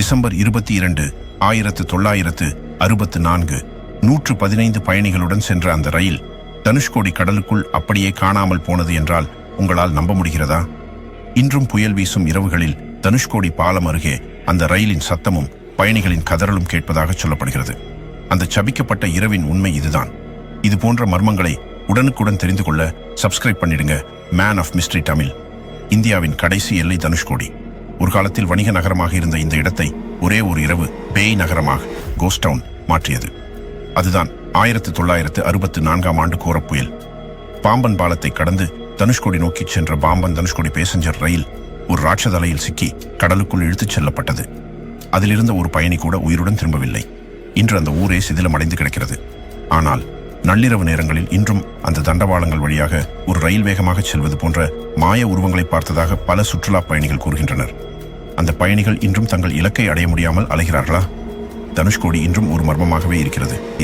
December இருபத்தி இரண்டு ஆயிரத்து தொள்ளாயிரத்து அறுபத்து நான்கு நூற்று பதினைந்து பயணிகளுடன் சென்ற அந்த ரயில் தனுஷ்கோடி கடலுக்குள் அப்படியே காணாமல் போனது என்றால் உங்களால் நம்ப முடிகிறதா? இன்றும் புயல் வீசும் இரவுகளில் தனுஷ்கோடி பாலம் அருகே அந்த ரயிலின் சத்தமும் பயணிகளின் கதறலும் கேட்பதாக சொல்லப்படுகிறது. அந்த சபிக்கப்பட்ட இரவின் உண்மை இதுதான். இது போன்ற மர்மங்களை உடனுக்குடன் தெரிந்து கொள்ள சப்ஸ்கிரைப் பண்ணிடுங்க. Man of mystery Tamil. இந்தியாவின் கடைசி எல்லை தனுஷ்கோடி. ஒரு காலத்தில் வணிக நகரமாக இருந்த இந்த இடத்தை ஒரே ஒரு இரவு பேய் நகரமாக கோஸ்டவுன் மாற்றியது. அதுதான் ஆயிரத்து தொள்ளாயிரத்து அறுபத்து நான்காம் ஆண்டு கோரப்புயல். பாம்பன் பாலத்தை கடந்து தனுஷ்கோடி நோக்கிச் சென்ற பாம்பன் தனுஷ்கோடி பேசஞ்சர் ரயில் ஒரு ராட்சதலையில் சிக்கி கடலுக்குள் இழுத்துச் செல்லப்பட்டது. அதிலிருந்த ஒரு பயணி கூட உயிருடன் திரும்பவில்லை. இன்று அந்த ஊரே சிதிலமடைந்து கிடக்கிறது. ஆனால் நள்ளிரவு நேரங்களில் இன்றும் அந்த தண்டவாளங்கள் வழியாக ஒரு ரயில் வேகமாக செல்வது போன்ற மாய உருவங்களை பார்த்ததாக பல சுற்றுலா பயணிகள் கூறுகின்றனர். அந்த பயணிகள் இன்றும் தங்கள் இலக்கை அடைய முடியாமல் அலைகிறார்களா? தனுஷ்கோடி இன்றும் ஒரு மர்மமாகவே இருக்கிறது.